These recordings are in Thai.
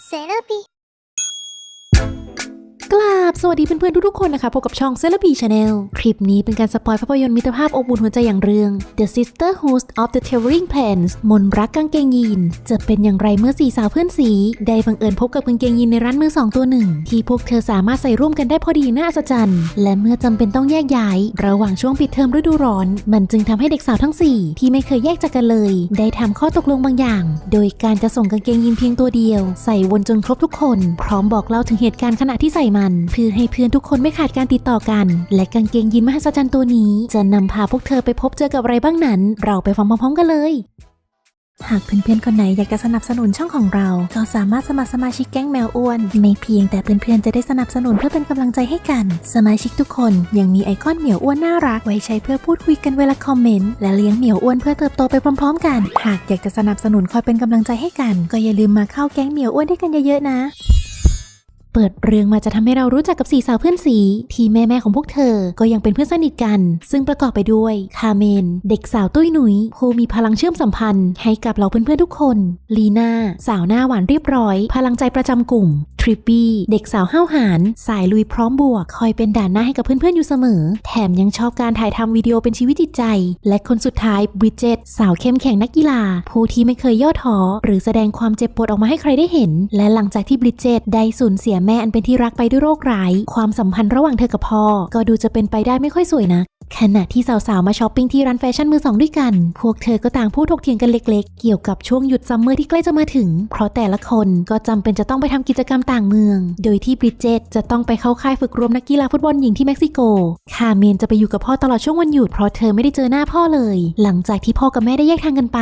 Senapi บสวัสดีเพื่อนๆทุกๆคนนะคะพบกับช่องเซเลบีชาแนลคลิปนี้เป็นการสปอยภาพยนตร์มิตรภาพอบอุ่นหัวใจอย่างเรื่อง The Sisterhood of the Towering Pants มนรักกางเกงยีน จะเป็นอย่างไรเมื่อสี่สาวเพื่อนสี ได้บังเอิญพบกับกางเกงยีนในร้านมือสองตัวหนึ่ง ที่พวกเธอสามารถใส่ร่วมกันได้พอดีน่าอัศจรรย์ และเมื่อจำเป็นต้องแยกย้าย ระหว่างช่วงปิดเทอมฤดูร้อน มันจึงทำให้เด็กสาวทั้งสี่ที่ไม่เคยแยกจากกันเลย ได้ทำข้อตกลงบางอย่าง โดยการจะส่งกางเกงยีนเพียงตัวเดียว ใส่วนจนครบทุกคน พร้อมบอกเล่าถึงเหตุการณ์ขณะที่ใส่มันเพื่อให้เพื่อนทุกคนไม่ขาดการติดต่อกัน และกางเกงยีนมหัศจรรย์ตัวนี้ จะนำพาพวกเธอไปพบเจอกับอะไรบ้างนั้น เราไปฟังพร้อมๆกันเลย หากเพื่อนๆคนไหนอยากจะสนับสนุนช่องของเรา ก็สามารถสมัครสมาชิกแก๊งแมวอ้วน ไม่เพียงแต่เพื่อนๆจะได้สนับสนุนเพื่อเป็นกำลังใจให้กัน สมาชิกทุกคนยังมีไอคอนเหมียวอ้วนน่ารักไว้ใช้เพื่อพูดคุยกันเวลาคอมเมนต์และเลี้ยงเหมียวอ้วนเพื่อเติบโตไปพร้อม ๆ กัน หากอยากจะสนับสนุนคอยเป็นกำลังใจให้กัน ก็อย่าลืมมาเข้าแก๊งเหมียวอ้วนด้วยกันเยอะๆนะ เปิดเรื่องมาจะทำให้เรารู้จักกับสี่สาวเพื่อนสี ที่แม่แม่ของพวกเธอ ก็ยังเป็นเพื่อนสนิทกัน ซึ่งประกอบไปด้วย คาเมน เด็กสาวตุ้ยหนุยผู้มีพลังเชื่อมสัมพันธ์ให้กับเราเพื่อนๆทุกคน ลีน่า สาวหน้าหวานเรียบร้อย พลังใจประจำกลุ่ม ทริปปี้เด็กสาวห้าวหาญสายลุยพร้อมบวก คอยเป็นด่านหน้าให้กับเพื่อนๆอยู่เสมอ แถมยังชอบการถ่ายทำวิดีโอเป็นชีวิตจิตใจ และคนสุดท้ายบริดเจตสาวเข้มแข็งนักกีฬา ผู้ที่ไม่เคยย่อท้อหรือแสดงความเจ็บปวดออกมาให้ใครได้เห็น และหลังจากที่บริดเจตได้สูญเสียแม่อันเป็นที่รักไปด้วยโรคร้าย ความสัมพันธ์ระหว่างเธอกับพ่อ ก็ดูจะเป็นไปได้ไม่ค่อยสวยนะ ขณะที่สาวๆ มาช้อปปิ้งที่ร้านแฟชั่นมือสองด้วยกัน พวกเธอก็ต่างพูดถกเถียงกันเล็กๆ เกี่ยวกับช่วงหยุดซัมเมอร์ที่ใกล้จะมาถึง เพราะแต่ละคนก็จำเป็นจะต้องไปทำกิจกรรมต่างเมือง โดยที่บริดเจตจะต้องไปเข้าค่ายฝึกรวมนักกีฬาฟุตบอลหญิงที่เม็กซิโก คาเมนจะไปอยู่กับพ่อตลอดช่วงวันหยุดเพราะเธอไม่ได้เจอหน้าพ่อเลย หลังจากที่พ่อกับแม่ได้แยกทางกันไป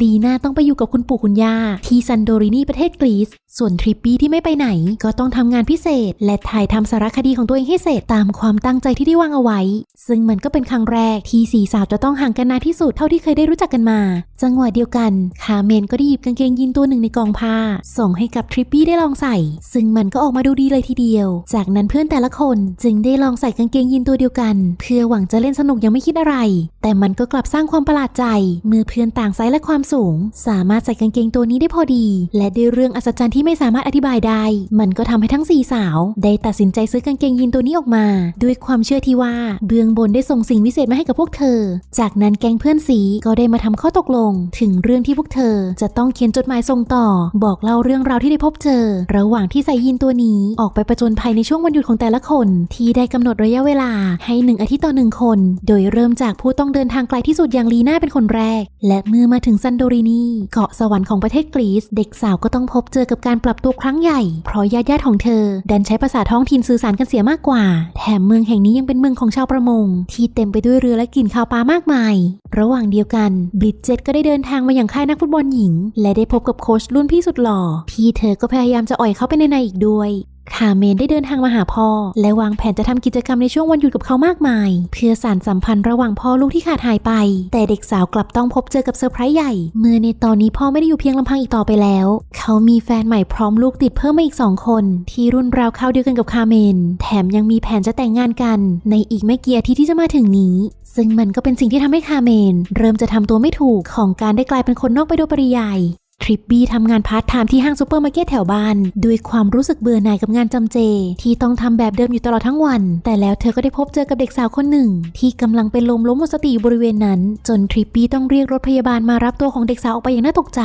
ลีน่าต้องไปอยู่กับคุณปู่คุณย่าที่ซันโดรินีประเทศกรีซ ส่วนทริปปี้ที่ไม่ไปไหนก็ต้องทำงานพิเศษ และถ่ายทำสารคดีของตัวเองให้เสร็จตามความตั้งใจที่ได้วางเอาไว้ ซึ่งมันก็เป็นครั้งแรกที่สี่สาวจะต้องห่างกันนานที่สุดเท่าที่เคยได้รู้จักกันมา จังหวะเดียวกันคาเมนก็ได้หยิบกางเกงยีนตัวหนึ่งในกองผ้า ส่งให้กับทริปปี้ได้ลองใส่ ซึ่งมันก็ออกมาดูดีเลยทีเดียว จากนั้นเพื่อนแต่ละคนจึงได้ลองใส่กางเกงยีนตัวเดียวกัน เพื่อหวังจะเล่นสนุกยังไม่คิดอะไร แต่มันก็กลับสร้างความประหลาดใจ เมื่อเพื่อนต่างไซส์และความสูง สามารถใส่กางเกงตัวนี้ได้พอดี และด้วยเรื่องอัศจรรย์ที่ไม่สามารถอธิบายได้ มันก็ทำให้ทั้งสี่สาว ได้ตัดสินใจซื้อกางเกงยีนตัวนี้ออกมา ด้วยความเชื่อที่ว่าเบื้องบนได้ส่งส่งสิ่งวิเศษมาให้กับพวกเธอ จากนั้นแก๊งเพื่อนสีก็ได้มาทำข้อตกลง ถึงเรื่องที่พวกเธอจะต้องเขียนจดหมายส่งต่อ บอกเล่าเรื่องราวที่ได้พบเจอ ระหว่างที่ใส่ยีนตัวนี้ออกไปประจนภัยในช่วงวันหยุดของแต่ละคน ที่ได้กำหนดระยะเวลาให้หนึ่งอาทิตย์ต่อหนึ่งคน โดยเริ่มจากผู้ต้องเดินทางไกลที่สุดอย่างลีน่าเป็นคนแรก และเมื่อมาถึงซันโดรินีเกาะสวรรค์ของประเทศกรีซ เด็กสาวก็ต้องพบเจอกับการปรับตัวครั้งใหญ่ เพราะญาติญาติๆของเธอ ดันใช้ภาษาท้องถิ่นสื่อสารกันเสียมากกว่า แถมเมืองแห่งนี้ยังเป็นเมืองของชาวประมงที่เต็มไปด้วยเรือและกลิ่นคาวปลามากมาย ระหว่างเดียวกันบริดเจตก็ได้เดินทางมาอย่างค่ายนักฟุตบอลหญิง และได้พบกับโค้ชรุ่นพี่สุดหล่อพี่เธอก็พยายามจะอ่อยเขาไปในในอีกด้วย คาเมนได้เดินทางมาหาพ่อ และวางแผนจะทำกิจกรรมในช่วงวันหยุดกับเขามากมาย เพื่อสานสัมพันธ์ระหว่างพ่อลูกที่ขาดหายไป แต่เด็กสาวกลับต้องพบเจอกับเซอร์ไพรส์ใหญ่ เมื่อในตอนนี้พ่อไม่ได้อยู่เพียงลำพังอีกต่อไปแล้ว เขามีแฟนใหม่พร้อมลูกติดเพิ่มมาอีกสองคน ที่รุ่นราวคราวเดียวกันกับคาเมน แถมยังมีแผนจะแต่งงานกัน ในอีกไม่กี่อาทิตย์ที่จะมาถึงนี้ ซึ่งมันก็เป็นสิ่งที่ทำให้คาเมน เริ่มจะทำตัวไม่ถูกของการได้กลายเป็นคนนอกไปโดยปริยาย ทริปบี้ทำงานพาร์ทไทม์ที่ห้างซูเปอร์มาร์เก็ตแถวบ้าน ด้วยความรู้สึกเบื่อหน่ายกับงานจำเจ ที่ต้องทำแบบเดิมอยู่ตลอดทั้งวัน แต่แล้วเธอก็ได้พบเจอกับเด็กสาวคนหนึ่ง ที่กำลังเป็นลมล้มหมดสติอยู่บริเวณนั้น จนทริปบี้ต้องเรียกรถพยาบาลมารับตัวของเด็กสาวออกไปอย่างน่าตกใจ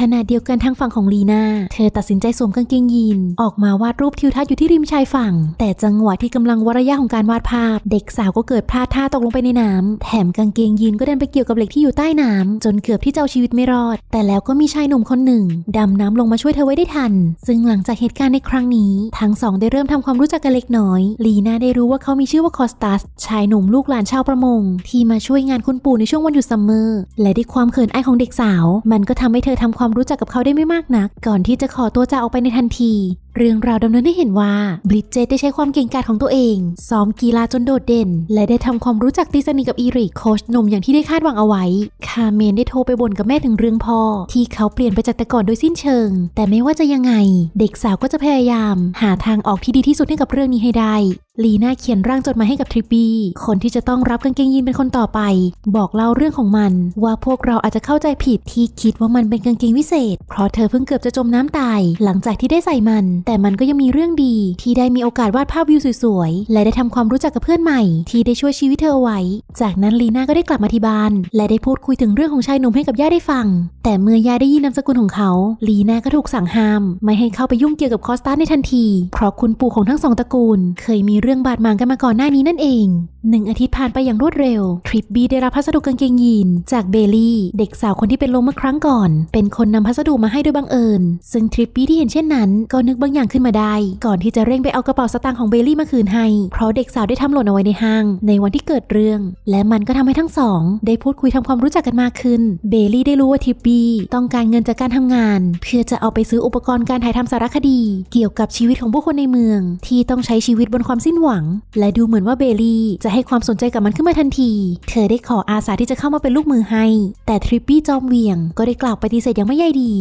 ขณะเดียวกันทางฝั่งของลีนาเธอตัดสินใจสวมกางเกงยีน ออกมาวาดรูปทิวทัศน์อยู่ที่ริมชายฝั่ง แต่จังหวะที่กำลังวดระยะของการวาดภาพ เด็กสาวก็เกิดพลาดท่าตกลงไปในน้ำแถมกางเกงยีนก็เดินไปเกี่ยวกับเหล็กที่อยู่ใต้น้ำจนเกือบที่จะเอาชีวิตไม่รอด แต่แล้วก็มีชายหนุ่มคนหนึ่งดำน้ำลงมาช่วยเธอไว้ได้ทัน ซึ่งหลังจากเหตุการณ์ในครั้งนี้ ทั้งสองได้เริ่มทำความรู้จักกันเล็กน้อยลีนาได้รู้ว่าเขามีชื่อว่าคอสตัสชายหนุ่มลูกหลานชาวประมง ที่มาช่วยงานคุณปู่ในช่วงวันหยุดซัมเมอร์และด้วยความเขินอายของเด็กสาว มันก็ทำให้เธอทำความความรู้จักกับเขาได้ไม่มากนัก ก่อนที่จะขอตัวจากออกไปในทันที เรื่องราวดำเนินให้เห็นว่าบริดเจตได้ใช้ความเก่งกาจของตัวเอง ซ้อมกีฬาจนโดดเด่น และได้ทำความรู้จักตีสนิทกับอีริกโคชหนุ่มอย่างที่ได้คาดหวังเอาไว้ คาเมนได้โทรไปบ่นกับแม่ถึงเรื่องพ่อ ที่เขาเปลี่ยนไปจากแต่ก่อนโดยสิ้นเชิง แต่ไม่ว่าจะยังไง เด็กสาวก็จะพยายาม หาทางออกที่ดีที่สุดให้กับเรื่องนี้ให้ได้ลีน่าเขียนร่างจดหมายให้กับทริปปี้คนที่จะต้องรับกางเกงยีนเป็นคนต่อไป บอกเล่าเรื่องของมัน ว่าพวกเราอาจจะเข้าใจผิดที่คิดว่ามันเป็นกางเกงวิเศษ เพราะเธอเพิ่งเกือบจะจมน้ำตาย หลังจากที่ได้ใส่มัน แต่มันก็ยังมีเรื่องดี ที่ได้มีโอกาสวาดภาพวิวสวยๆ และได้ทำความรู้จักกับเพื่อนใหม่ ที่ได้ช่วยชีวิตเธอเอาไว้ จากนั้นลีน่าก็ได้กลับมาที่บ้าน และได้พูดคุยถึงเรื่องของชายหนุ่มให้กับย่าได้ฟัง แต่เมื่อย่าได้ยินนามสกุลของเขา ลีน่าก็ถูกสั่งห้าม ไม่ให้เข้าไปยุ่งเกี่ยวกับคอสตาในทันที เพราะคุณปู่ของทั้งสองตระกูล เคยมีเรื่องบาดหมางกันมาก่อนหน้านี้นั่นเองหนึ่งอาทิตย์ผ่านไปอย่างรวดเร็ว ทริปบีได้รับพัสดุกางเกงยีน จากเบลลี่ เด็กสาวคนที่เป็นลมเมื่อครั้งก่อน เป็นคนนำพัสดุมาให้โดยบังเอิญ ซึ่งทริปบีที่เห็นเช่นนั้น ก็นึกบางอย่างขึ้นมาได้ ก่อนที่จะเร่งไปเอากระเป๋าสตางค์ของเบลลี่มาคืนให้ เพราะเด็กสาวได้ทำหล่นเอาไว้ในห้าง ในวันที่เกิดเรื่อง และมันก็ทำให้ทั้งสอง ได้พูดคุยทำความรู้จักกันมากขึ้น เบลลี่ได้รู้ว่าทริปบีต้องการเงินจากการทำงาน เพื่อจะเอาไปซื้ออุปกรณ์การถ่ายทำสารคดี เกี่ยวกับชีวิตของผู้คนในเมือง ที่ต้องใช้ชีวิตบนความสิ้นหวัง และดูเหมือนว่าเบลลี่จะให้ความสนใจกับมันขึ้นมาทันที เธอได้ขออาสาที่จะเข้ามาเป็นลูกมือให้ แต่ทริปปี้จอมเวียงก็ได้กล่าวปฏิเสธอย่างไม่ใยดี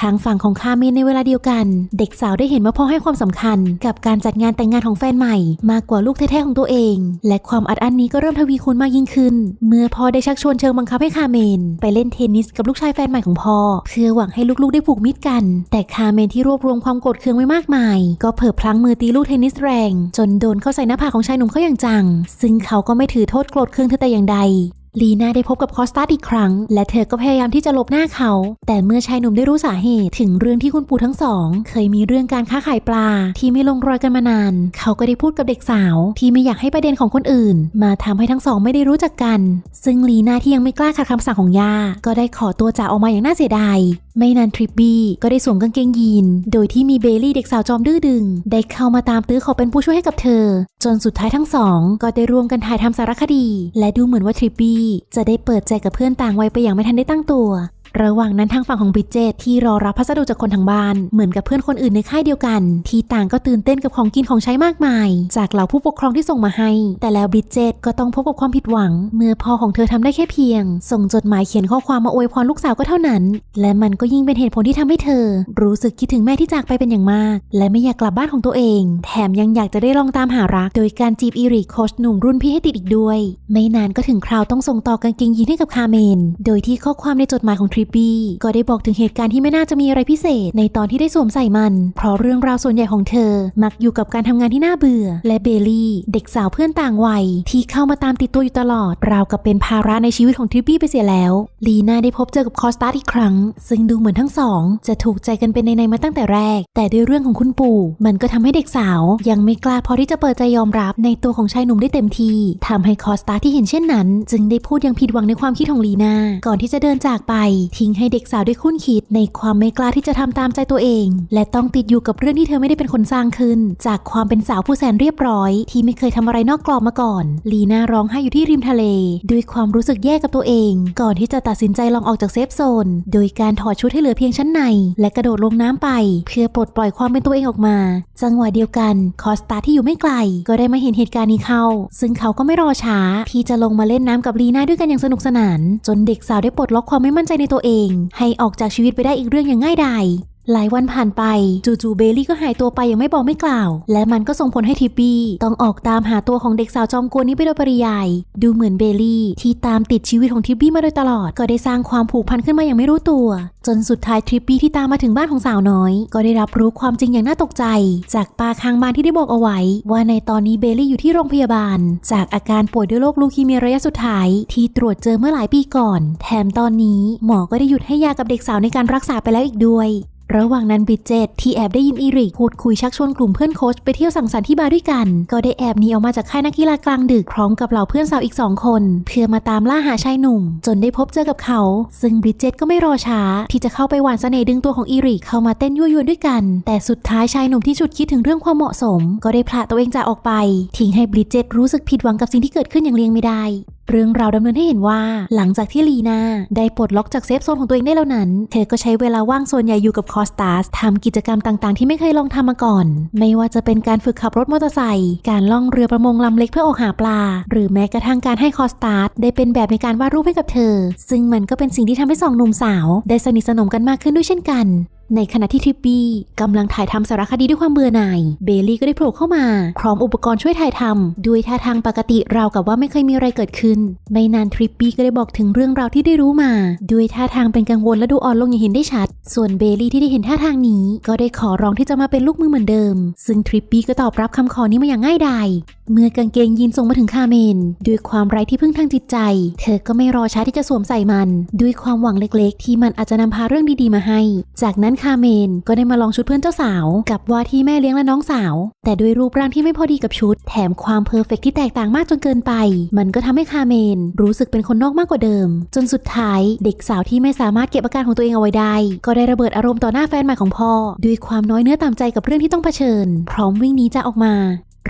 ทางฝั่งของคาเมนในเวลาเดียวกัน เด็กสาวได้เห็นว่าพ่อให้ความสำคัญ กับการจัดงานแต่งงานของแฟนใหม่ มากกว่าลูกแท้ๆของตัวเอง และความอัดอั้นนี้ก็เริ่มทวีคูณมากยิ่งขึ้น เมื่อพ่อได้ชักชวนเชิงบังคับให้คาเมน ไปเล่นเทนนิสกับลูกชายแฟนใหม่ของพ่อ เพื่อหวังให้ลูกๆได้ผูกมิตรกัน แต่คาเมนที่รวบรวมความโกรธเคืองไว้มากมาย ก็เผลอพลั้งมือตีลูกเทนนิสแรง จนโดนเข้าใส่หน้าผากของชายหนุ่มเขาอย่างจัง ซึ่งเขาก็ไม่ถือโทษโกรธเคืองเธอแต่อย่างใดลีน่าได้พบกับคอสตาอีกครั้ง และเธอก็พยายามที่จะหลบหน้าเขา แต่เมื่อชายหนุ่มได้รู้สาเหตุถึงเรื่องที่คุณปู่ทั้งสอง เคยมีเรื่องการค้าขายปลา ที่ไม่ลงรอยกันมานาน เขาก็ได้พูดกับเด็กสาว ที่ไม่อยากให้ประเด็นของคนอื่น มาทำให้ทั้งสองไม่ได้รู้จักกัน ซึ่งลีน่าที่ยังไม่กล้าขัดคำสั่งของย่าก็ได้ขอตัวจากออกมาอย่างน่าเสียดายไม่นานทริปบี้ก็ได้สวมกางเกงยีน โดยที่มีเบลลี่เด็กสาวจอมดื้อดึง ได้เข้ามาตามตื้อขอเป็นผู้ช่วยให้กับเธอ จนสุดท้ายทั้งสอง ก็ได้ร่วมกันถ่ายทำสารคดี และดูเหมือนว่าทริปบี้จะได้เปิดใจกับเพื่อนต่างวัยไปอย่างไม่ทันได้ตั้งตัว ระหว่างนั้นทางฝั่งของบริดเจตที่รอรับพัสดุจากคนทางบ้าน เหมือนกับเพื่อนคนอื่นในค่ายเดียวกัน ที่ต่างก็ตื่นเต้นกับของกินของใช้มากมาย จากเหล่าผู้ปกครองที่ส่งมาให้ แต่แล้วบริดเจตก็ต้องพบกับความผิดหวัง เมื่อพ่อของเธอทำได้แค่เพียง ส่งจดหมายเขียนข้อความมาอวยพรลูกสาวก็เท่านั้น และมันก็ยิ่งเป็นเหตุผลที่ทำให้เธอ รู้สึกคิดถึงแม่ที่จากไปเป็นอย่างมาก และไม่อยากกลับบ้านของตัวเอง แถมยังอยากจะได้ลองตามหารัก โดยการจีบอีริกโคชหนุ่มรุ่นพี่ให้ติดอีกด้วย ไม่นานก็ถึงคราวต้องส่งต่อกางเกงยีนให้กับคาเมน โดยที่ข้อความในจดหมายของริปปี้ก็ได้บอกถึงเหตุการณ์ที่ไม่น่าจะมีอะไรพิเศษ ในตอนที่ได้สวมใส่มัน เพราะเรื่องราวส่วนใหญ่ของเธอ มักอยู่กับการทำงานที่น่าเบื่อ และเบลลี่ เด็กสาวเพื่อนต่างวัย ที่เข้ามาตามติดตัวอยู่ตลอด ราวกับเป็นภาระในชีวิตของทริปปี้ไปเสียแล้วลีน่าได้พบเจอกับคอสตาร์อีกครั้ง ซึ่งดูเหมือนทั้งสอง จะถูกใจกันเป็นในในๆมาตั้งแต่แรก แต่ด้วยเรื่องของคุณปู่มันก็ทำให้เด็กสาว ยังไม่กล้าพอที่จะเปิดใจยอมรับในตัวของชายหนุ่มได้เต็มที่ทำให้คอสตาที่เห็นเช่นนั้น จึงได้พูดอย่างผิดหวังในความคิดของลีน่าก่อนที่จะเดินจากไปทิ้งให้เด็กสาวได้คุ้นคิดในความไม่กล้าที่จะทำตามใจตัวเอง และต้องติดอยู่กับเรื่องที่เธอไม่ได้เป็นคนสร้างขึ้น จากความเป็นสาวผู้แสนเรียบร้อย ที่ไม่เคยทำอะไรนอกกรอบมาก่อน ลีน่าร้องไห้อยู่ที่ริมทะเล ด้วยความรู้สึกแย่กับตัวเอง ก่อนที่จะตัดสินใจลองออกจากเซฟโซน โดยการถอดชุดให้เหลือเพียงชั้นใน และกระโดดลงน้ำไป เพื่อปลดปล่อยความเป็นตัวเองออกมา จังหวะเดียวกันคอสตาที่อยู่ไม่ไกล ก็ได้มาเห็นเหตุการณ์นี้เข้า ซึ่งเขาก็ไม่รอช้าที่จะลงมาเล่นน้ำกับลีน่าด้วยกันอย่างสนุกสนาน จนเด็กสาวได้ปลดล็อกความไม่มั่นใจในตัวเอง ให้ออกจากชีวิตไปได้อีกเรื่องอย่างง่ายดาย หลายวันผ่านไป จู่ๆเบลลี่ก็หายตัวไปอย่างไม่บอกไม่กล่าว และมันก็ส่งผลให้ทิปปี้ต้องออกตามหาตัวของเด็กสาวจอมกวนนี้ไปโดยปริยาย ดูเหมือนเบลลี่ที่ตามติดชีวิตของทิปปี้มาโดยตลอด ก็ได้สร้างความผูกพันขึ้นมาอย่างไม่รู้ตัว จนสุดท้ายทริปปี้ที่ตามมาถึงบ้านของสาวน้อย ก็ได้รับรู้ความจริงอย่างน่าตกใจ จากป้าข้างบ้านที่ได้บอกเอาไว้ ว่าในตอนนี้เบลลี่อยู่ที่โรงพยาบาล จากอาการป่วยด้วยโรคลูคีเมียระยะสุดท้าย ที่ตรวจเจอเมื่อหลายปีก่อน แถมตอนนี้หมอก็ได้หยุดให้ยากับเด็กสาวในการรักษาไปแล้วอีกด้วย ระหว่างนั้นบิดเจตที่แอบได้ยินอีริกพูดคุยชักชวนกลุ่มเพื่อนโค้ชไปเที่ยวสังสรรค์ที่บาร์ด้วยกัน ก็ได้แอบหนีออกมาจากค่ายนักกีฬากลางดึกพร้อมกับเหล่าเพื่อนสาวอีกสองคน เพื่อมาตามล่าหาชายหนุ่ม จนได้พบเจอกับเขา ซึ่งบิดเจตก็ไม่รอช้า ที่จะเข้าไปหวานเสน่ห์ดึงตัวของอีริกเข้ามาเต้นยั่วยวนด้วยกัน แต่สุดท้ายชายหนุ่มที่ฉุดคิดถึงเรื่องความเหมาะสม ก็ได้พละตัวเองจากออกไป ทิ้งให้บิดเจตรู้สึกผิดหวังกับสิ่งที่เกิดขึ้นอย่างเลี่ยงไม่ได้ เรื่องราวดำเนินให้เห็นว่าหลังจากที่ลีนาได้ปลดล็อกจากเซฟโซนของตัวเองได้แล้วนั้น เธอก็ใช้เวลาว่างส่วนใหญ่อยู่กับคอสตาสทำกิจกรรมต่างๆ ที่ไม่เคยลองทำมาก่อน ไม่ว่าจะเป็นการฝึกขับรถมอเตอร์ไซค์การล่องเรือประมงลำเล็กเพื่อออกหาปลา หรือแม้กระทั่งการให้คอสตาสได้เป็นแบบในการวาดรูปให้กับเธอ ซึ่งมันก็เป็นสิ่งที่ทำให้สองหนุ่มสาว ได้สนิทสนมกันมากขึ้นด้วยเช่นกัน ในขณะที่ทริปปี้กำลังถ่ายทำสารคดีด้วยความเบื่อหน่าย เบลลี่ก็ได้โผล่เข้ามา พร้อมอุปกรณ์ช่วยถ่ายทำด้วยท่าทางปกติราวกับว่าไม่เคยมีอะไรเกิดขึ้น ไม่นานทริปปี้ก็ได้บอกถึงเรื่องราวที่ได้รู้มา ด้วยท่าทางเป็นกังวลและดูอ่อนลงอย่างเห็นได้ชัด ส่วนเบลลี่ที่ได้เห็นท่าทางนี้ ก็ได้ขอร้องที่จะมาเป็นลูกมือเหมือนเดิม ซึ่งทริปปี้ก็ตอบรับคำขอนี้มาอย่างง่ายดายเมื่อกางเกงยีนส่งมาถึงคาเมน ด้วยความไร้ที่พึ่งทางจิตใจ เธอก็ไม่รอช้าที่จะสวมใส่มัน ด้วยความหวังเล็ก ๆ ที่มันอาจจะนำพาเรื่องดีๆมาให้ จากนั้นคาเมนก็ได้มาลองชุดเพื่อนเจ้าสาว กับว่าที่แม่เลี้ยงและน้องสาว แต่ด้วยรูปร่างที่ไม่พอดีกับชุด แถมความเพอร์เฟกที่แตกต่างมากจนเกินไป มันก็ทำให้คาเมนรู้สึกเป็นคนนอกมากกว่าเดิม จนสุดท้ายเด็กสาวที่ไม่สามารถเก็บอาการของตัวเองเอาไว้ได้ ก็ได้ระเบิดอารมณ์ต่อหน้าแฟนใหม่ของพ่อ ด้วยความน้อยเนื้อต่ำใจกับเรื่องที่ต้องเผชิญ พร้อมวิ่งหนีจากออกมา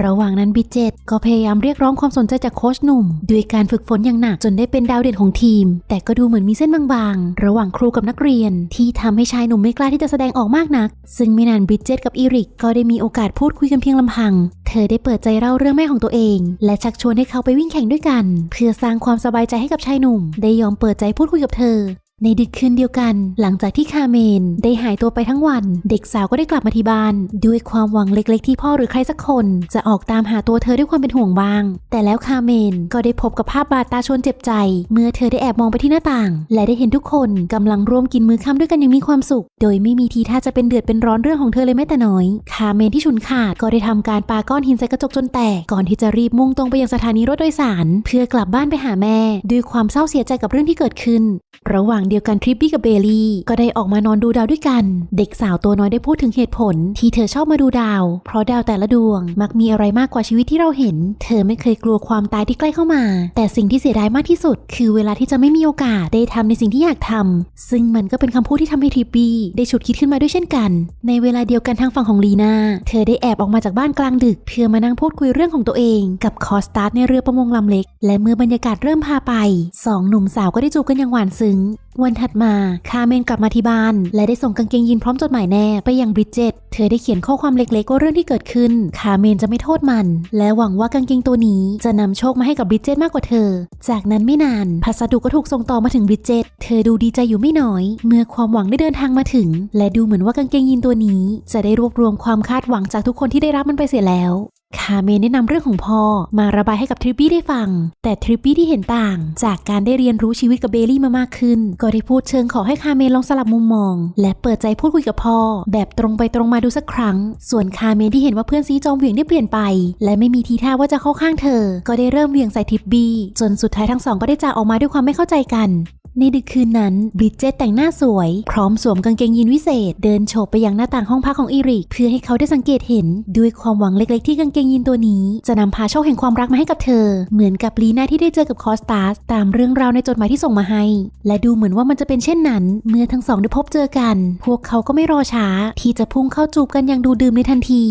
ระหว่างนั้นบิจเจตก็พยายามเรียกร้องความสนใจจากโค้ชหนุ่ม ด้วยการฝึกฝนอย่างหนักจนได้เป็นดาวเด่นของทีม แต่ก็ดูเหมือนมีเส้นบางๆ ระหว่างครูกับนักเรียน ที่ทำให้ชายหนุ่มไม่กล้าที่จะแสดงออกมากนัก ซึ่งไม่นานบิจเจตกับอีริกก็ได้มีโอกาสพูดคุยกันเพียงลำพัง เธอได้เปิดใจเล่าเรื่องแม่ของตัวเอง และชักชวนให้เขาไปวิ่งแข่งด้วยกัน เพื่อสร้างความสบายใจให้กับชายหนุ่ม ได้ยอมเปิดใจพูดคุยกับเธอ ในดึกคืนเดียวกัน หลังจากที่คาเมนได้หายตัวไปทั้งวัน เด็กสาวก็ได้กลับมาที่บ้าน ด้วยความหวังเล็กๆ ที่พ่อหรือใครสักคน จะออกตามหาตัวเธอด้วยความเป็นห่วงบ้าง แต่แล้วคาเมนก็ได้พบกับภาพบาดตาชวนเจ็บใจ เมื่อเธอได้แอบมองไปที่หน้าต่าง และได้เห็นทุกคนกำลังร่วมกินมื้อค่ำด้วยกันอย่างมีความสุข โดยไม่มีทีท่าจะเป็นเดือดเป็นร้อนเรื่องของเธอเลยแม้แต่น้อย คาเมนที่ฉุนขาดก็ได้ทำการปาก้อนหินใส่กระจกจนแตกก่อนที่จะรีบมุ่งตรงไปยังสถานีรถโดยสาร เพื่อกลับบ้านไปหาแม่ ด้วยความเศร้าเสียใจกับเรื่องที่เกิดขึ้น ระหว่างเดียวกันทริปปี้กับเบลลี่ก็ได้ออกมานอนดูดาวด้วยกัน เด็กสาวตัวน้อยได้พูดถึงเหตุผล ที่เธอชอบมาดูดาว เพราะดาวแต่ละดวง มักมีอะไรมากกว่าชีวิตที่เราเห็น เธอไม่เคยกลัวความตายที่ใกล้เข้ามา แต่สิ่งที่เสียดายมากที่สุด คือเวลาที่จะไม่มีโอกาสได้ทำในสิ่งที่อยากทำซึ่งมันก็เป็นคำพูดที่ทำให้ทริปปี้ได้ฉุดคิดขึ้นมาด้วยเช่นกัน ในเวลาเดียวกันทางฝั่งของลีนาเธอได้แอบออกมาจากบ้านกลางดึก เพื่อมานั่งพูดคุยเรื่องของตัวเอง กับคอสตาร์ทในเรือประมงลำเล็ก และเมื่อบรรยากาศเริ่มพาไปสองหนุ่มสาวก็ได้จูบกันอย่างหวานซึ้ง วันถัดมาคาเมนกลับมาที่บ้าน และได้ส่งกางเกงยีนพร้อมจดหมายแนบไปยังบริดเจตเธอได้เขียนข้อความเล็กๆว่าเรื่องที่เกิดขึ้น คาเมนจะไม่โทษมัน และหวังว่ากางเกงตัวนี้จะนำโชคมาให้กับบริดเจตมากกว่าเธอ จากนั้นไม่นานพัสดุก็ถูกส่งต่อมาถึงบริดเจตเธอดูดีใจอยู่ไม่น้อย เมื่อความหวังได้เดินทางมาถึง และดูเหมือนว่ากางเกงยีนตัวนี้ จะได้รวบรวมความคาดหวังจากทุกคนที่ได้รับมันไปเสียแล้ว คาเมนได้นำเรื่องของพ่อมาระบายให้กับทริปปี้ได้ฟัง แต่ทริปปี้ที่เห็นต่าง จากการได้เรียนรู้ชีวิตกับเบลลี่มามากขึ้น ก็ได้พูดเชิงขอให้คาเมนลองสลับมุมมอง และเปิดใจพูดคุยกับพ่อ แบบตรงไปตรงมาดูสักครั้ง ส่วนคาเมนที่เห็นว่าเพื่อนซีจอมเหวี่ยงได้เปลี่ยนไป และไม่มีทีท่าว่าจะเข้าข้างเธอ ก็ได้เริ่มเหวี่ยงใส่ทริปปี้จนสุดท้ายทั้งสองก็ได้จากออกมาด้วยความไม่เข้าใจกันในดึกคืนนั้นบริดเจตแต่งหน้าสวย พร้อมสวมกางเกงยีนวิเศษ เดินโฉบไปยังหน้าต่างห้องพักของอีริก เพื่อให้เขาได้สังเกตเห็นด้วยความหวังเล็กๆที่กางเกงยีนตัวนี้จะนำพาโชคแห่งความรักมาให้กับเธอ เหมือนกับลีน่าที่ได้เจอกับคอสตาสตามเรื่องราวในจดหมายที่ส่งมาให้ และดูเหมือนว่ามันจะเป็นเช่นนั้น เมื่อทั้งสองได้พบเจอกัน พวกเขาก็ไม่รอช้า ที่จะพุ่งเข้าจูบกันอย่างดูดื่มในทันที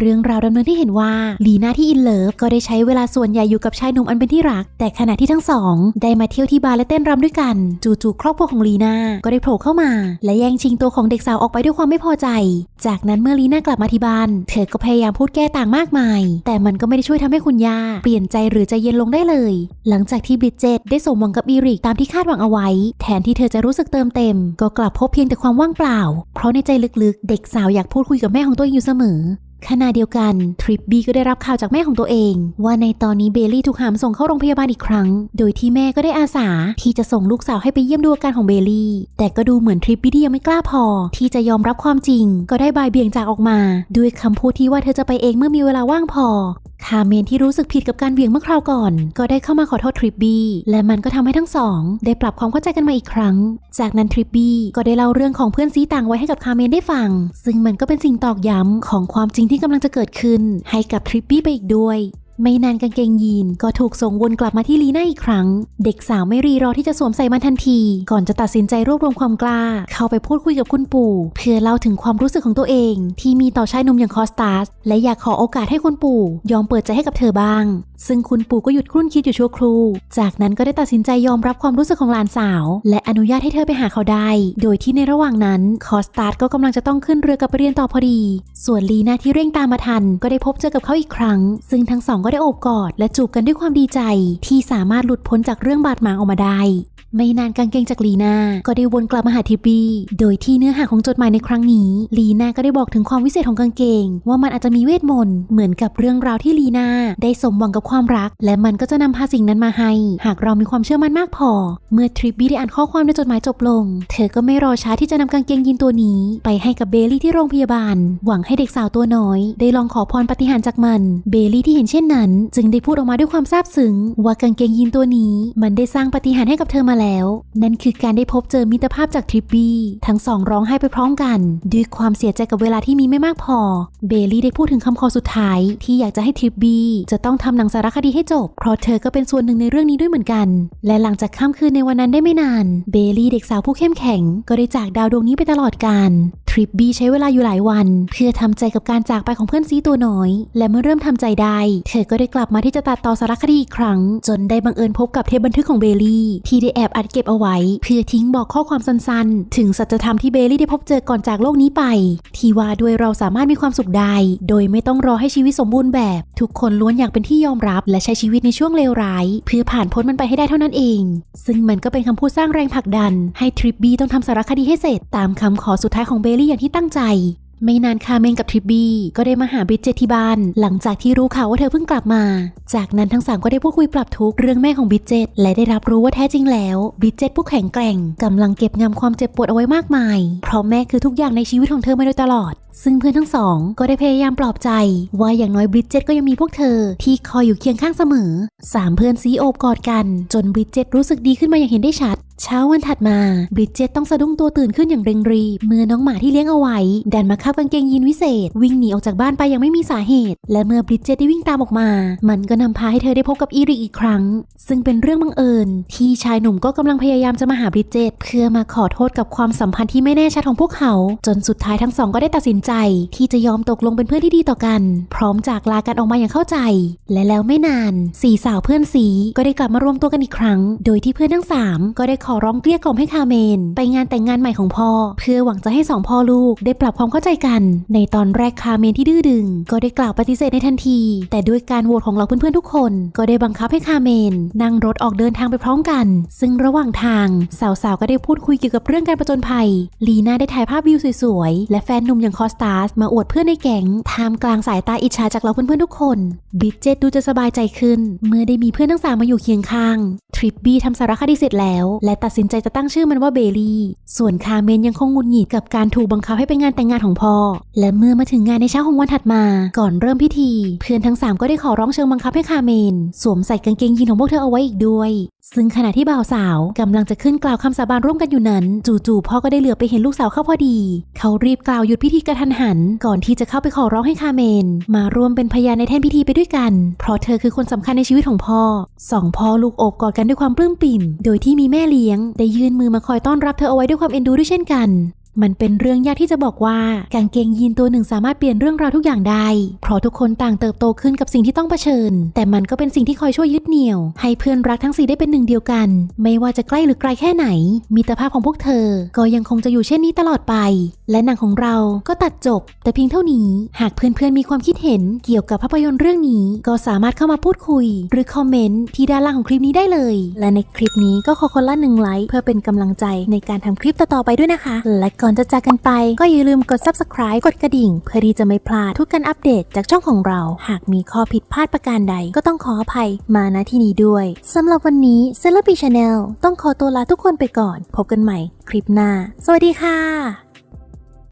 เรื่องราวดำเนินที่เห็นว่าลีน่าที่อินเลิฟก็ได้ใช้เวลาส่วนใหญ่อยู่กับชายหนุ่มอันเป็นที่รัก แต่ขณะที่ทั้งสอง ได้มาเที่ยวที่บาร์และเต้นรำด้วยกัน จู่ๆครอบครัวของลีน่าก็ได้โผล่เข้ามา และแย่งชิงตัวของเด็กสาวออกไปด้วยความไม่พอใจ จากนั้นเมื่อลีน่ากลับมาที่บ้าน เธอก็พยายามพูดแก้ต่างมากมาย แต่มันก็ไม่ได้ช่วยทำให้คุณย่าเปลี่ยนใจหรือใจเย็นลงได้เลย หลังจากที่บริดเจตได้สมหวังกับอีริกตามที่คาดหวังเอาไว้ แทนที่เธอจะรู้สึกเติมเต็ม ก็กลับพบเพียงแต่ความว่างเปล่า เพราะในใจลึกๆ เด็กสาวอยากพูดคุยกับแม่ของตัวเองอยู่เสมอ ขณะเดียวกันทริปบีก็ได้รับข่าวจากแม่ของตัวเอง ว่าในตอนนี้เบลลี่ถูกหามส่งเข้าโรงพยาบาลอีกครั้ง โดยที่แม่ก็ได้อาสาที่จะส่งลูกสาวให้ไปเยี่ยมดูอาการของเบลลี่ แต่ก็ดูเหมือนทริปบีที่ยังไม่กล้าพอ ที่จะยอมรับความจริง ก็ได้บายเบี่ยงจากออกมา ด้วยคำพูดที่ว่าเธอจะไปเองเมื่อมีเวลาว่างพอ คาเมนที่รู้สึกผิดกับการเหวี่ยงเมื่อคราวก่อน ก็ได้เข้ามาขอโทษทริปบี้และมันก็ทำให้ทั้งสอง ได้ปรับความเข้าใจกันมาอีกครั้ง จากนั้นทริปบี้ก็ได้เล่าเรื่องของเพื่อนซีต่างไว้ให้กับคาเมนได้ฟัง ซึ่งมันก็เป็นสิ่งตอกย้ำของความจริงที่กำลังจะเกิดขึ้น ให้กับทริปบี้ไปอีกด้วย ไม่นานกางเกงยีนก็ถูกส่งวนกลับมาที่ลีน่าอีกครั้ง เด็กสาวไม่รีรอที่จะสวมใส่มันทันที ก่อนจะตัดสินใจรวบรวมความกล้า เข้าไปพูดคุยกับคุณปู่ เพื่อเล่าถึงความรู้สึกของตัวเอง ที่มีต่อชายหนุ่มอย่างคอสตาส และอยากขอโอกาสให้คุณปู่ ยอมเปิดใจให้กับเธอบ้าง ซึ่งคุณปู่ก็หยุดครุ่นคิดอยู่ชั่วครู่ จากนั้นก็ได้ตัดสินใจยอมรับความรู้สึกของหลานสาว และอนุญาตให้เธอไปหาเขาได้ โดยที่ในระหว่างนั้นคอสตาสก็กำลังจะต้องขึ้นเรือกลับไปเรียนต่อพอดี ส่วนลีน่าที่เร่งตามมาทัน ก็ได้พบเจอกับเขาอีกครั้ง ซึ่งทั้งสองก็ได้โอบกอดและจูบกันด้วยความดีใจที่สามารถหลุดพ้นจากเรื่องบาดหมางออกมาได้ ไม่นานกางเกงจากลีนา ก็ได้วนกลับมาหาทิปปี้ โดยที่เนื้อหาของจดหมายในครั้งนี้ ลีนาก็ได้บอกถึงความวิเศษของกางเกง ว่ามันอาจจะมีเวทมนต์เหมือนกับเรื่องราวที่ลีนาได้สมหวังกับความรัก และมันก็จะนำพาสิ่งนั้นมาให้ หากเรามีความเชื่อมั่นมากพอ เมื่อทริปปี้ได้อ่านข้อความในจดหมายจบลง เธอก็ไม่รอช้าที่จะนำกางเกงยีนตัวนี้ ไปให้กับเบลลี่ที่โรงพยาบาล หวังให้เด็กสาวตัวน้อย ได้ลองขอพรปฏิหารจากมัน เบลลี่ที่เห็นเช่นนั้น จึงได้พูดออกมาด้วยความซาบซึ้งว่ากางเกงยีนตัวนี้ มันได้สร้างปฏิหารให้กับเธอมาแล้วนั่นคือการได้พบเจอมิตรภาพจากทริปปี้ทั้งสองร้องไห้ไปพร้อมกัน ด้วยความเสียใจกับเวลาที่มีไม่มากพอ เบลลี่ได้พูดถึงคำขอสุดท้าย ที่อยากจะให้ทริปบี้จะต้องทำหนังสารคดีให้จบ เพราะเธอก็เป็นส่วนหนึ่งในเรื่องนี้ด้วยเหมือนกัน และหลังจากค่ำคืนในวันนั้นได้ไม่นาน เบลลี่เด็กสาวผู้เข้มแข็ง ก็ได้จากดาวดวงนี้ไปตลอดกาลทริปบี้ใช้เวลาอยู่หลายวัน เพื่อทำใจกับการจากไปของเพื่อนซีตัวน้อย และเมื่อเริ่มทำใจได้ เธอก็ได้กลับมาที่จะตัดต่อสารคดีอีกครั้ง จนได้บังเอิญพบกับเทปบันทึกของเบลลี่ที่ได้แอบอัดเก็บเอาไว้ เพื่อทิ้งบอกข้อความสั้นๆ ถึงสัจธรรมที่เบลลี่ได้พบเจอก่อนจากโลกนี้ไป ที่ว่าด้วยเราสามารถมีความสุขได้ โดยไม่ต้องรอให้ชีวิตสมบูรณ์แบบ ทุกคนล้วนอยากเป็นที่ยอมรับ และใช้ชีวิตในช่วงเลวร้าย เพื่อผ่านพ้นมันไปให้ได้เท่านั้นเอง ซึ่งมันก็เป็นคำพูดสร้างแรงผลักดัน ให้ทริปบี้ต้องทำสารคดีให้เสร็จตามคำขอสุดท้ายของเบลลี่อย่างที่ตั้งใจ ไม่นานคาเมนกับทริปบี้ก็ได้มาหาบริดเจตที่บ้าน หลังจากที่รู้ข่าวว่าเธอเพิ่งกลับมา จากนั้นทั้งสามก็ได้พูดคุยปรับทุกเรื่องแม่ของบริดเจตและได้รับรู้ว่าแท้จริงแล้วบริดเจตผู้แข็งแกร่งกำลังเก็บงำความเจ็บปวดเอาไว้มากมาย เพราะแม่คือทุกอย่างในชีวิตของเธอมาโดยตลอด ซึ่งเพื่อนทั้งสองก็ได้พยายามปลอบใจ ว่าอย่างน้อยบริดเจตก็ยังมีพวกเธอ ที่คอยอยู่เคียงข้างเสมอสามเพื่อนซีโอบกอดกัน จนบริดเจตรู้สึกดีขึ้นมาอย่างเห็นได้ชัด เช้าวันถัดมาบริดเจตต้องสะดุ้งตัวตื่นขึ้นอย่างเร่งรีบเมื่อน้องหมาที่เลี้ยงเอาไว้ดันมาคาบกางเกงยีนวิเศษ วิ่งหนีออกจากบ้านไปอย่างไม่มีสาเหตุ และเมื่อบริดเจตได้วิ่งตามออกมา มันก็นำพาให้เธอได้พบกับอีริกอีกครั้ง ซึ่งเป็นเรื่องบังเอิญ ที่ชายหนุ่มก็กำลังพยายามจะมาหาบริดเจตเพื่อมาขอโทษกับความสัมพันธ์ที่ไม่แน่ชัดของพวกเขา จนสุดท้ายทั้งสองก็ได้ตัดสินใจ ที่จะยอมตกลงเป็นเพื่อนที่ดีต่อกัน พร้อมจากลากันออกมาอย่างเข้าใจ และแล้วไม่นานสี่สาวเพื่อนสีก็ได้กลับมารวมตัวกันอีกครั้ง โดยที่เพื่อนทั้งสามก็ได้ขอร้องเกลี้ยกล่อมให้คาเมน ไปงานแต่งงานใหม่ของพ่อ เพื่อหวังจะให้สองพ่อลูกได้ปรับความเข้าใจกัน ในตอนแรกคาเมนที่ดื้อดึง ก็ได้กล่าวปฏิเสธในทันที แต่ด้วยการโหวตของเราเพื่อนๆทุกคน ก็ได้บังคับให้คาเมน นั่งรถออกเดินทางไปพร้อมกัน ซึ่งระหว่างทางสาวๆก็ได้พูดคุยเกี่ยวกับเรื่องการประจนภัย ลีน่าได้ถ่ายภาพวิวสวยๆ และแฟนหนุ่มอย่างคอสตาสมาอวดเพื่อนในแก๊งท่ามกลางสายตาอิจฉาจากเราเพื่อนๆทุกคน บิดเจตดูจะสบายใจขึ้น เมื่อได้มีเพื่อนทั้งสามมาอยู่เคียงข้าง ทริปบี้ทำสารคดีเสร็จแล้ว และตัดสินใจจะตั้งชื่อมันว่าเบลลี่ ส่วนคาเมนยังคงงุนหงิดกับการถูกบังคับให้ไปงานแต่งงานของพ่อ และเมื่อมาถึงงานในเช้าของวันถัดมา ก่อนเริ่มพิธี เพื่อนทั้งสามก็ได้ขอร้องเชิงบังคับให้คาเมน สวมใส่กางเกงยีนของพวกเธอเอาไว้อีกด้วย ซึ่งขณะที่บ่าวสาวกำลังจะขึ้นกล่าวคำสาบานร่วมกันอยู่นั้น จู่ๆพ่อก็ได้เหลือไปเห็นลูกสาวเข้าพอดี เขารีบกล่าวหยุดพิธีกระทันหัน ก่อนที่จะเข้าไปขอร้องให้คาเมน มาร่วมเป็นพยานในแท่นพิธีไปด้วยกัน เพราะเธอคือคนสำคัญในชีวิตของพ่อสองพ่อลูกโอบกอดกันด้วยความปลื้มปิ่ม โดยที่มีแม่เลี้ยง ได้ยื่นมือมาคอยต้อนรับเธอเอาไว้ด้วยความเอ็นดูด้วยเช่นกัน มันเป็นเรื่องยากที่จะบอกว่ากางเกงยีนตัวหนึ่งสามารถเปลี่ยนเรื่องราวทุกอย่างได้ เพราะทุกคนต่างเติบโตขึ้นกับสิ่งที่ต้องเผชิญ แต่มันก็เป็นสิ่งที่คอยช่วยยึดเหนี่ยว ให้เพื่อนรักทั้งสี่ได้เป็นหนึ่งเดียวกัน ไม่ว่าจะใกล้หรือไกลแค่ไหน มิตรภาพของพวกเธอ ก็ยังคงจะอยู่เช่นนี้ตลอดไป และหนังของเราก็ตัดจบ แต่เพียงเท่านี้ หากเพื่อนๆมีความคิดเห็นเกี่ยวกับภาพยนตร์เรื่องนี้ ก็สามารถเข้ามาพูดคุย หรือคอมเมนต์ที่ด้านล่างของคลิปนี้ได้เลย และในคลิปนี้ก็ขอคนละหนึ่งไลค์เพื่อเป็นกำลังใจในการทำคลิปต่อๆไปด้วยนะคะ และก่อนจะจากกันไปก็อย่าลืมกด subscribe กดกระดิ่ง เพื่อที่จะไม่พลาดทุกการอัปเดตจากช่องของเรา หากมีข้อผิดพลาดประการใด ก็ต้องขออภัยมาณที่นี้ด้วยสำหรับวันนี้ c e l e b r i Channel ต้องขอตัวลาทุกคนไปก่อน พบกันใหม่คลิปหน้า สวัสดีค่ะ